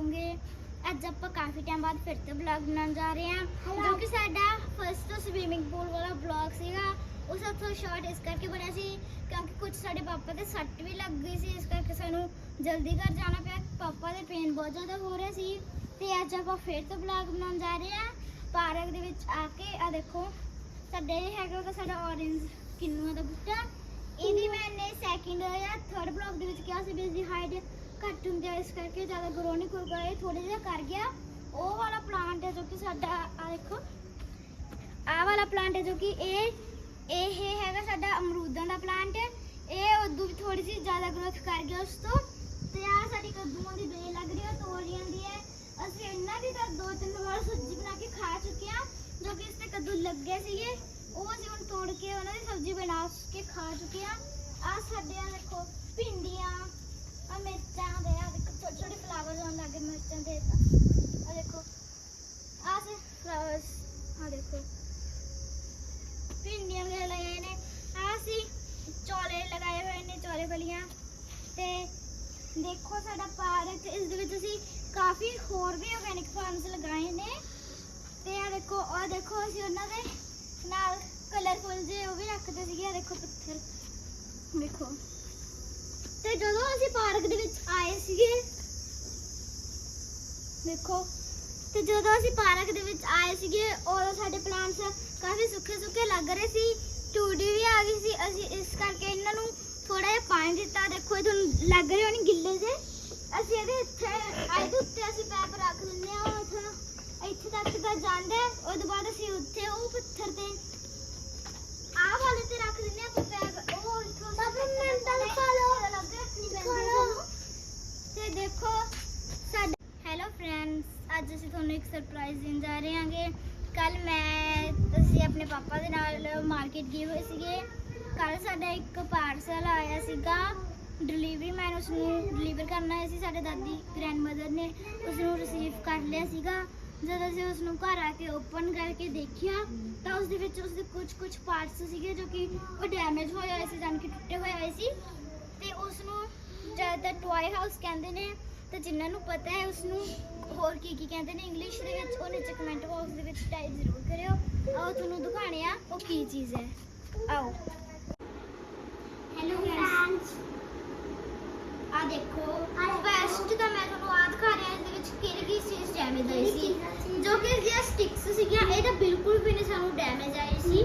ਸਕੋਗੇ ਅੱਜ ਆਪਾਂ ਕਾਫੀ ਟਾਈਮ ਬਾਅਦ ਫਿਰ ਤੋਂ ਵਲੌਗ ਬਣਾਉਣ ਜਾ ਰਹੇ ਹਾਂ। ਜੋ ਕਿ ਸਾਡਾ ਫਸਟ ਸਵੀਮਿੰਗ ਪੂਲ ਵਾਲਾ ਵਲੌਗ ਸੀਗਾ। ਉਸ ਤੋਂ ਸ਼ਾਰਟ ਇਸ ਕਰਕੇ ਬਣਿਆ ਸੀ ਕਿਉਂਕਿ ਕੁਝ ਸਾਡੇ ਪਾਪਾ ਦੇ ਸੱਟ ਵੀ ਲੱਗ ਗਈ ਸੀ। ਇਸ ਕਰਕੇ ਸਾਨੂੰ ਜਲਦੀ ਘਰ ਜਾਣਾ ਪਿਆ। ਪਾਪਾ ਦੇ ਪੇਨ ਬਹੁਤ ਜ਼ਿਆਦਾ ਹੋ ਰਿਹਾ ਸੀ। ਤੇ ਅੱਜ ਆਪਾਂ ਫਿਰ ਤੋਂ ਵਲੌਗ ਬਣਾਉਣ ਜਾ ਰਹੇ ਹਾਂ। ਪਾਰਕ ਦੇ ਵਿੱਚ ਆ ਕੇ ਆ ਦੇਖੋ ਸਾਡੇ ਹੈਗਾ ਸਾਡਾ orange ਕਿੰਨੂਆਂ ਦਾ ਬੂਟਾ। ਇਹਦੀ ਮੈਨੇ ਸੈਕਿੰਡ ਜਾਂ ਥਰਡ ਬਲੌਗ ਦੇ ਵਿੱਚ ਕਿਹਾ ਸੀ ਵੀ ਇਸਦੀ ਹਾਈਟ ਘੱਟ ਹੁੰਦੀ ਹੈ ਇਸ ਕਰਕੇ ਜ਼ਿਆਦਾ ਗਰੋ ਨਹੀਂ ਕਰ ਪਾਏ ਥੋੜਾ ਜਿਹਾ ਕਰ ਗਿਆ। ਉਹ ਵਾਲਾ ਪਲਾਂਟ ਹੈ ਜੋ ਕਿ ਸਾਡਾ ਆ ਦੇਖੋ। ਆਹ ਵਾਲਾ ਪਲਾਂਟ ਹੈ ਜੋ ਕਿ ਇਹ ਇਹ ਹੈਗਾ ਸਾਡਾ ਅਮਰੂਦਾਂ ਦਾ ਪਲਾਂਟ ਇਹ ਉਦੋਂ ਵੀ ਥੋੜੀ ਜਿਹੀ ਜ਼ਿਆਦਾ ਗਰੋਥ ਕਰ ਗਿਆ ਉਸ ਤੋਂ। ਤੇ ਆ ਸਾਡੀ ਕੱਦੂਆਂ ਦੀ ਬੇਲ ਲੱਗ ਰਹੀ ਹੈ ਤੋੜ ਜਾਂਦੀ ਹੈ। ਅਸੀਂ ਇਹਨਾਂ ਦੀ ਤਾਂ ਦੋ ਤਿੰਨ ਵਾਰ ਸਬਜ਼ੀ ਬਣਾ ਕੇ ਖਾ ਚੁੱਕੇ ਹਾਂ, ਜੋ ਕਿ ਇਸ ਤੇ ਕੱਦੂ ਲੱਗੇ ਸੀਗੇ। ਉਹ ਅਸੀਂ ਹੁਣ ਤੋੜ ਕੇ ਉਹਨਾਂ ਦੀ ਸਬਜ਼ੀ ਬਣਾ ਕੇ ਖਾ ਚੁੱਕੇ ਹਾਂ ਆ। ਸਾਡੇ ਆ ਦੇਖੋ ਭਿੰਡੀਆਂ ਆ ਮਿਰਚਾਂ ਦੇ ਆ ਦੇਖੋ ਛੋਟੇ ਛੋਟੇ ਫਲਾਵਰ ਹੋਣ ਲੱਗੇ ਮਿਰਚਾਂ ਦੇ ਆ ਦੇਖੋ ਆ ਸੇ ਫਲਾਵਰਸ ਆ ਦੇਖੋ। ਭਿੰਡੀਆਂ ਵਗੈਰਾ ਲਗਾਏ ਨੇ। ਆ ਸੀ ਚੋਲੇ ਲਗਾਏ ਹੋਏ ਨੇ ਚੌਲੇ ਫਲੀਆਂ ਤੇ ਦੇਖੋ ਸਾਡਾ ਪਾਰਕ, ਇਸ ਦੇ ਵਿੱਚ ਅਸੀਂ ਕਾਫੀ ਹੋਰ ਵੀ ਆਰਗੈਨਿਕ ਫਾਰਮਸ ਲਗਾਏ ਨੇ। ਤੇ ਆ ਦੇਖੋ ਆ ਦੇਖੋ ਅਸੀਂ ਉਹਨਾਂ ਦੇ ਨਾਲ ਕਲਰਫੁਲ ਜੇ ਉਹ ਵੀ ਰੱਖਦੇ ਸੀਗੇ ਆ ਦੇਖੋ ਪੱਥਰ। ਦੇਖੋ। ਤੇ ਜਦੋਂ ਅਸੀਂ ਪਾਰਕ ਦੇ ਵਿੱਚ ਆਏ ਸੀਗੇ, ਦੇਖੋ। ਤੇ ਜਦੋਂ ਅਸੀਂ ਪਾਰਕ ਦੇ ਵਿੱਚ ਆਏ ਸੀਗੇ, ਉਦੋਂ ਸਾਡੇ ਪਲਾਂਟਸ ਕਾਫੀ ਸੁੱਕੇ ਸੁੱਕੇ ਲੱਗ ਰਹੇ ਸੀ। ਟੂਡੀ ਵੀ ਆ ਗਈ ਸੀ। ਅਸੀਂ ਇਸ ਕਰਕੇ ਇਹਨਾਂ ਨੂੰ ਥੋੜਾ ਜਿਹਾ ਪਾਣੀ ਦਿੱਤਾ। ਦੇਖੋ, ਇਹ ਤੁਹਾਨੂੰ ਲੱਗ ਰਹੇ ਹੋਣੀ ਗਿੱਲੇ ਜੇ ਅਸੀਂ ਇਹਦੇ ਇੱਥੇ ਇਹਦੇ ਉੱਤੇ ਅਸੀਂ ਪੈਪ ਰੱਖ ਦਿੰਦੇ ਆ ਉਹ ਇੱਥੇ ਇੱਥੇ ਤੱਕ ਦਾ ਜਾਂਦਾ। ਹੈ ਉਹਦੇ ਬਾਅਦ ਅਸੀਂ ਉੱਥੇ ਉਹ ਪੱਥਰ ਤੇ ਆਹ ਵਾਲੇ ਤੇ ਰੱਖ ਦਿੰਦੇ ਆ ਪੈਪ ਉਹ ਇੱਥੋਂ ਪਾਪਾ ਮੈਂਟਲ ਫਾਲੋ ਤੇ ਦੇਖੋ ਸਾਡੇ ਹੈਲੋ ਫਰੈਂਡਸ ਅੱਜ ਅਸੀਂ ਤੁਹਾਨੂੰ ਇੱਕ ਸਰਪ੍ਰਾਈਜ਼ ਦੇਣ ਜਾ ਰਹੇ ਹਾਂਗੇ। ਕੱਲ ਮੈਂ, ਅਸੀਂ ਆਪਣੇ ਪਾਪਾ ਦੇ ਨਾਲ ਮਾਰਕੀਟ ਗਏ ਹੋਏ ਸੀਗੇ। ਕੱਲ ਸਾਡਾ ਇੱਕ ਪਾਰਸਲ ਆਇਆ ਸੀਗਾ। ਡਿਲੀਵਰੀ ਮੈਨ ਉਸ ਨੂੰ ਡਿਲੀਵਰ ਕਰਨਾ ਆਇਆ ਸੀ। ਸਾਡੇ ਦਾਦੀ ਗ੍ਰੈਂਡਮਦਰ ਨੇ ਉਸ ਨੂੰ ਰਿਸੀਵ ਕਰ ਲਿਆ ਸੀਗਾ। ਜਦ ਅਸੀਂ ਉਸ ਨੂੰ ਘਰ ਆ ਕੇ ਓਪਨ ਕਰਕੇ ਦੇਖਿਆ, ਤਾਂ ਉਸ ਦੇ ਵਿੱਚ ਉਸ ਦੇ ਕੁਝ ਕੁਝ ਪਾਰਟਸ ਸੀਗੇ ਜੋ ਕਿ ਉਹ ਡੈਮੇਜ ਹੋਏ ਹੋਏ ਸੀ ਜਾਨ ਕਿ ਟੁੱਟੇ ਹੋਏ ਆਏ ਸੀ। ਤੇ ਉਸ ਨੂੰ ਜ਼ਿਆਦਾਤਰ ਟੋਏ ਹਾਊਸ ਕਹਿੰਦੇ ਨੇ, ਤੇ ਜਿਨ੍ਹਾਂ ਨੂੰ ਪਤਾ ਹੈ ਉਸ ਨੂੰ ਹੋਰ ਕੀ ਕੀ ਕਹਿੰਦੇ ਨੇ ਇੰਗਲਿਸ਼ ਦੇ ਵਿੱਚ, ਉਹ ਨੀਚੇ ਕਮੈਂਟ ਬਾਕਸ ਦੇ ਵਿੱਚ ਟਾਈਪ ਜ਼ਰੂਰ ਕਰਿਓ। ਆਓ ਤੁਹਾਨੂੰ ਦਿਖਾਣੇ ਆ, ਉਹ ਕੀ ਚੀਜ਼ ਹੈ। ਆਓ ਹੈਲੋ ਫਰੈਂਡਸ ਆ ਦੇਖੋ ਫਸਟ ਤਾਂ ਮੈਂ ਤੁਹਾਨੂੰ ਆ ਦਿਖਾ ਰਿਹਾ ਇਸ ਦੇ ਵਿੱਚ ਕਿਹੜੀ ਕੀ ਚੀਜ਼ ਡੈਮੇਜ ਆਈ ਸੀ ਜੋ ਕਿ ਸਟਿਕਸ ਸੀਗੀਆਂ, ਇਹ ਤਾਂ ਬਿਲਕੁਲ ਵੀ ਨਹੀਂ ਸਾਨੂੰ ਡੈਮੇਜ ਆਈ ਸੀ।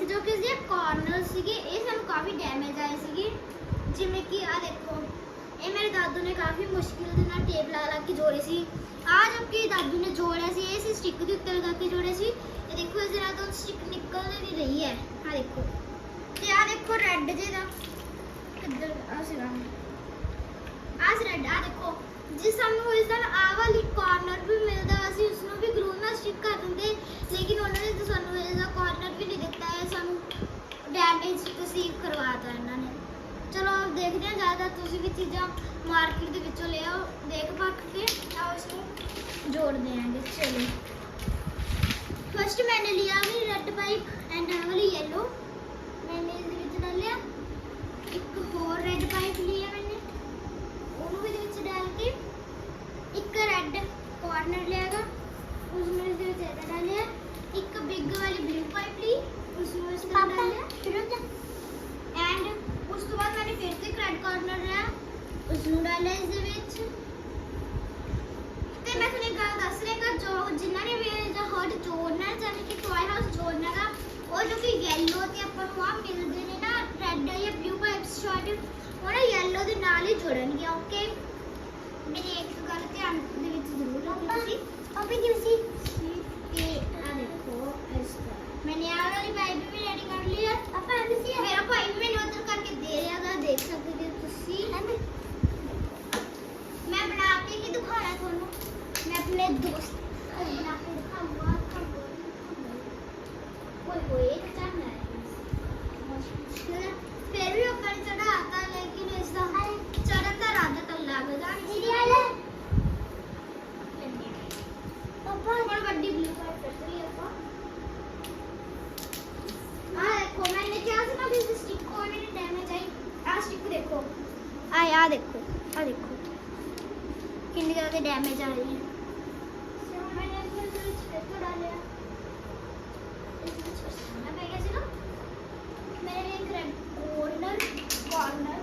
ਤੇ ਜੋ ਕਿ ਇਸਦੀਆਂ ਕਾਰਨਰ ਸੀਗੇ, ਇਹ ਸਾਨੂੰ ਕਾਫੀ ਡੈਮੇਜ ਆਏ ਸੀਗੇ। ਜਿਵੇਂ ਕਿ ਆ ਦੇਖੋ, ਇਹ ਮੇਰੇ ਦਾਦੂ ਨੇ ਕਾਫੀ ਮੁਸ਼ਕਿਲ ਦੇ ਨਾਲ ਟੇਪ ਲਾ ਲਾ ਕੇ ਜੋੜੇ ਸੀ। ਆ ਜਦ ਕਿ ਦਾਦੂ ਨੇ ਜੋੜਿਆ ਸੀ, ਇਹ ਸੀ ਸਟਿਕ ਦੇ ਉੱਤੇ ਲਗਾ ਕੇ ਜੋੜੇ ਸੀ। ਇਹ ਦੇਖੋ ਇਸ ਨਾਲ ਤਾਂ ਸਟਿਕ ਨਿਕਲ ਨਹੀਂ ਰਹੀ ਹੈ। ਆ ਦੇਖੋ। ਤੇ ਆ ਦੇਖੋ ਰੈੱਡ ਜੇ ਦਾ। ਕਿੱਧਰ ਆ ਸੀਗਾ? ਆ ਰੈੱਡ ਆ ਦੇਖੋ। ਜੇ ਸਾਨੂੰ ਇਸ ਦਾ ਆ ਵਾਲੀ ਕਾਰਨਰ ਵੀ ਮਿਲਦਾ ਅਸੀਂ ਉਸ ਨੂੰ ਵੀ प्लास्टिक कर देंगे लेकिन उन्होंने तो सानू इसका कॉर्नर भी नहीं दिता है सानू डैमेज रिसीव करवाता ਇਹਨਾਂ ਨੇ ਚਲੋ ਦੇਖਦੇ ਹਾਂ ਜ਼ਿਆਦਾ ਤੁਸੀਂ ਵੀ ਚੀਜ਼ਾਂ ਮਾਰਕੀਟ ਦੇ ਵਿੱਚੋਂ ਲੈ ਆਓ ਦੇਖ ਪੱਕ ਕੇ ਆ ਉਸ ਨੂੰ ਜੋੜ ਦੇਾਂਗੇ ਚਲੋ फर्स्ट मैंने लिया भी रेड पाइप एंड वाली येलो मैंने इसके डाल लिया एक और रेड पाइप लिया मैंने उन्होंने डाल के एक रेड कॉर्नर लिया ਲਿਆਗਾ ਉਸ ਨੂੰ ਇਸ ਦੇ ਵਿੱਚ ਇਹਦਾ ਡਾਲਿਆ ਇੱਕ ਬਿਗ ਵਾਲੀ ਬਲੂ ਪਾਈਪ ਲਈ ਉਸ ਨੂੰ ਇਸ ਤਰ੍ਹਾਂ ਡਾਲਿਆ ਐਂਡ ਉਸ ਤੋਂ ਬਾਅਦ ਮੈंने ਫਿਰ ਤੋਂ ਰੈੱਡ ਕਾਰਨਰ ਲਿਆ। ਉਸ ਨੂੰ ਡਾਲਿਆ ਇਸ ਦੇ ਵਿੱਚ। ਤੇ ਮੈਂ ਤੁਹਾਨੂੰ ਇੱਕ ਗੱਲ ਦੱਸ ਰਹੀ ਜੋ ਜਿਨ੍ਹਾਂ ਨੇ ਵੀ ਇਹਦਾ ਹਰਟ ਜੋੜਨਾ ਜਾਨੀ ਕਿ ਟੋਏ ਹਾਊਸ ਜੋੜਨਾ ਹੈਗਾ ਉਹ ਜੋ ਕਿ yellow ਤੇ ਆਪਾਂ ਨੂੰ ਆ ਮਿਲਦੇ ਨੇ ਨਾ ਰੈੱਡ ਜਾਂ ਬਲੂ ਪਾਈਪਸ ਸ਼ਾਰਟ ਉਹ ਨਾ yellow ਦੇ ਨਾਲ ਹੀ ਜੁੜਨਗੇ ਓਕੇ ਮੇਰੀ ਇੱਕ ਗੱਲ ਧਿਆਨ ਦੇ ਵਿੱਚ ਜ਼ਰੂਰ ਰੱਖੋ ਤੁਸੀਂ। ਉਹ ਵੀ ਕਿਉਂ ਸੀ ਇਹ ਆ ਦੇਖੋ ਇਸ ਤਰ੍ਹਾਂ ਮੈਨੇ ਆ ਵਾਲੀ ਪਾਈਪ ਵੀ ਰੈਡੀ ਕਰ ਲਈ ਹੈ ਆਪਾਂ ਐਵੇਂ ਸੀ ਮੇਰਾ ਭਾਈ ਵੀ ਆਹ ਦੇਖੋ। ਆ ਆ ਦੇਖੋ ਆ ਦੇਖੋ। ਕਿੰਨੀ ਜ਼ਿਆਦਾ ਡੈਮੇਜ ਆ ਰਹੀ ਹੈ। मैंने एक कॉर्नर कॉर्नर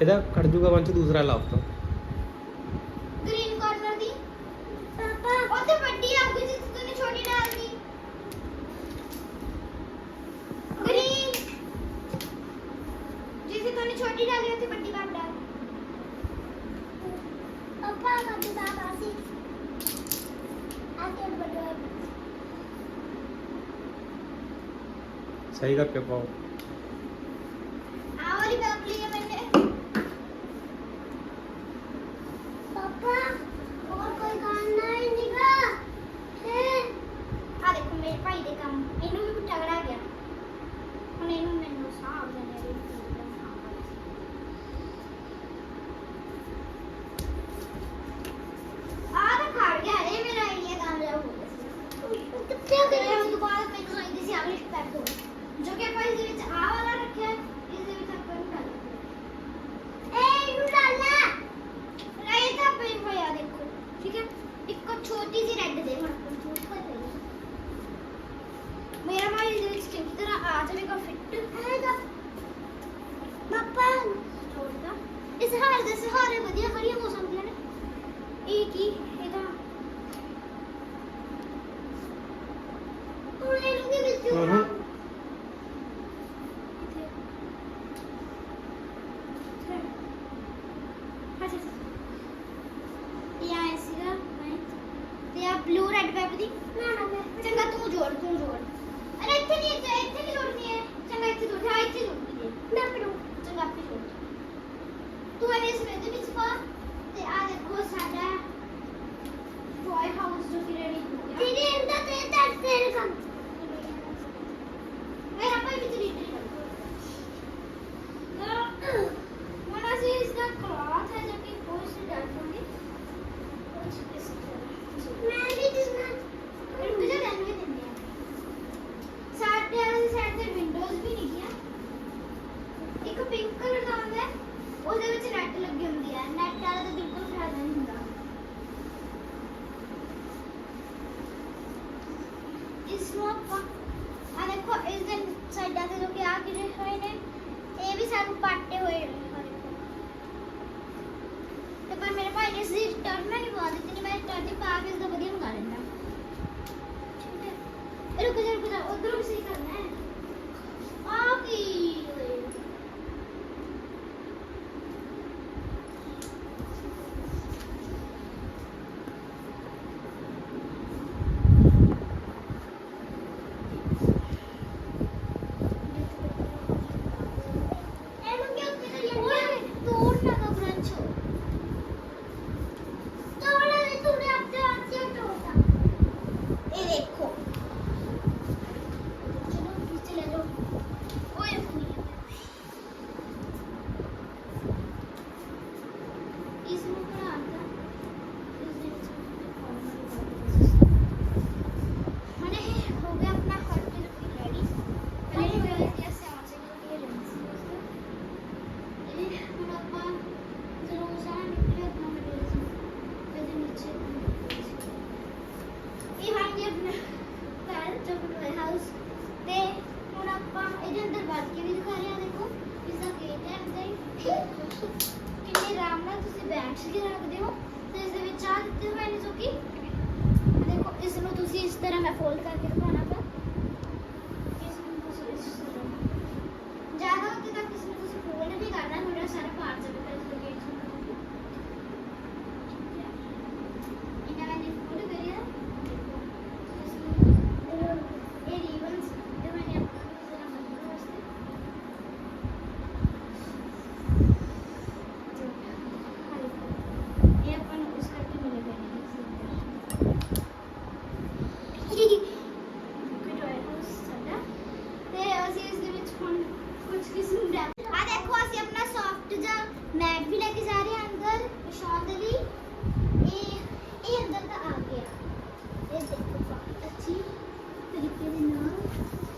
ਇਹਦਾ ਕੱਟ ਜੂਗਾ ਵੰਚ ਦੂਸਰਾ ਲਾਭ ਤੋਂ ग्रीन कॉर्नर दी पापा और तो पट्टी आप कुछ तूने छोटी डाल दी ग्रीन जैसे तूने छोटी डाली होती पट्टी का आप डाल पापा का भी पापा सी आके बटो सही का पेपर ਇਸ ਹਾਲ ਦੇ ਸਹਾਰੇ ਵਧੀਆ ਵਧੀਆ ਮੌਸਮ ਦੀਆਂ ਨੇ। ਇਹ ਕੀ? ਇਹਦਾ ਹੁਣ ਇਹਨੂੰ ਕੀ ਵਿੱਚ ਹਾਂ। ਹਾਂ। ਬਲੂ ਰੈਡ ਪੈਪ ਦੀ ਨਾ ਨਾ ਮੈਂ ਚੰਗਾ ਤੂੰ ਜੋੜ ਤੂੰ ਜੋੜ। ਅਰੇ ਇੱਥੇ ਨਹੀਂ ਇੱਥੇ ਇੱਥੇ ਨਹੀਂ ਜੋੜਨੀ ਹੈ। ਚੰਗਾ ਇੱਥੇ ਜੋੜ। ਹਾਂ ਇੱਥੇ ਜੋੜ ਦੇ ਮੈਂ ਫਿਰ ਚੰਗਾ ਫਿਰ ਜੋੜ। Tuvalet sürede biz var. Ve adet bu sende. Bu ay havuzda girelim. Dediğimde de dersleri kaldı. ਗਿਰੇ ਹੋਏ ਨੇ, ਇਹ ਵੀ ਸਾਨੂੰ ਪਾਟੇ ਹੋਏ ਨੇ ਤੇ ਪਰ ਮੇਰੇ ਭਾਈ ਨੇ ਇਸ ਦੀ ਸਟਾਰ ਮੈਂ ਨਹੀਂ ਪਾ ਦਿੱਤੀ ਮੈਂ ਸਟਾਰ ਦੀ ਪਾ ਕੇ ਇਸ ਦਾ ਵਧੀਆ ਬਣਾ ਲੈਂਦਾ। ਠੀਕ ਹੈ। ਰੁਕ ਜਾ ਰੁਕ ਜਾ, ਉਧਰੋਂ ਵੀ ਸਹੀ ਕਰਨਾ ਹੈ। ਆ ਕੀ? ਕਿੰਨੇ ਆਰਾਮ ਨਾਲ ਤੁਸੀਂ ਬੈਂਚ ਕੇ ਰੱਖਦੇ ਹੋ? ਤੇ ਇਸ ਦੇ ਵਿੱਚ ਆ ਦਿੱਤੇ ਹੋਏ ਨੇ ਜੋ ਕਿ ਦੇਖੋ, ਇਸ ਨੂੰ ਤੁਸੀਂ ਇਸ ਤਰ੍ਹਾਂ ਮੈਂ ਫੋਲਡ ਕਰਕੇ ਦਿਖਾਉਣਾ ਪਰ ਇਸ ਨੂੰ ਤੁਸੀਂ ਇਸ ਤਰ੍ਹਾਂ ਜ਼ਿਆਦਾ ਉੱਤੇ ਤੱਕ ਇਸ ਨੂੰ ਤੁਸੀਂ ਫੋਲਡ ਵੀ ਕਰਨਾ ਥੋੜਾ ਸਾਰਾ ਪਾਰ ਜਾਵੇ Não.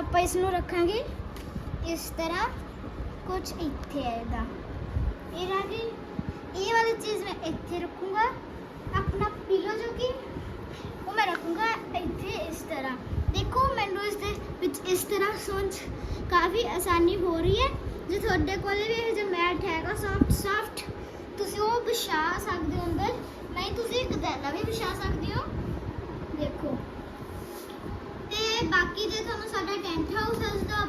ਆਪਾਂ ਇਸ ਨੂੰ ਰੱਖਾਂਗੇ ਇਸ ਤਰ੍ਹਾਂ ਕੁਝ ਇੱਥੇ ਆਏਗਾ ਇਹ ਰਾਗੀ ਇਹ ਵਾਲੀ ਚੀਜ਼ ਮੈਂ ਇੱਥੇ ਰੱਖੂੰਗਾ। ਆਪਣਾ ਪਿਲੋ ਜੋ ਕਿ ਉਹ ਮੈਂ ਰੱਖੂੰਗਾ ਇੱਥੇ ਇਸ ਤਰ੍ਹਾਂ। ਦੇਖੋ, ਮੈਨੂੰ ਇਸ ਦੇ ਵਿੱਚ ਇਸ ਤਰ੍ਹਾਂ ਸੋਚ ਕਾਫੀ ਆਸਾਨੀ ਹੋ ਰਹੀ ਹੈ। ਜੇ ਤੁਹਾਡੇ ਕੋਲ ਵੀ ਇਹ ਜੋ ਮੈਟ ਹੈਗਾ ਸੌਫਟ ਸੌਫਟ ਤੁਸੀਂ ਉਹ ਵਿਛਾ ਸਕਦੇ ਹੋ ਅੰਦਰ। ਨਹੀਂ, ਤੁਸੀਂ ਇੱਕ ਗਦੈਲਾ ਵੀ ਵਿਛਾ ਸਕਦੇ ਹੋ। ਦੇਖੋ। ਬਾਕੀ ਦੇ ਤੁਹਾਨੂੰ ਸਾਡਾ ਟੈਂਟ ਹਾਊਸ ਦਾ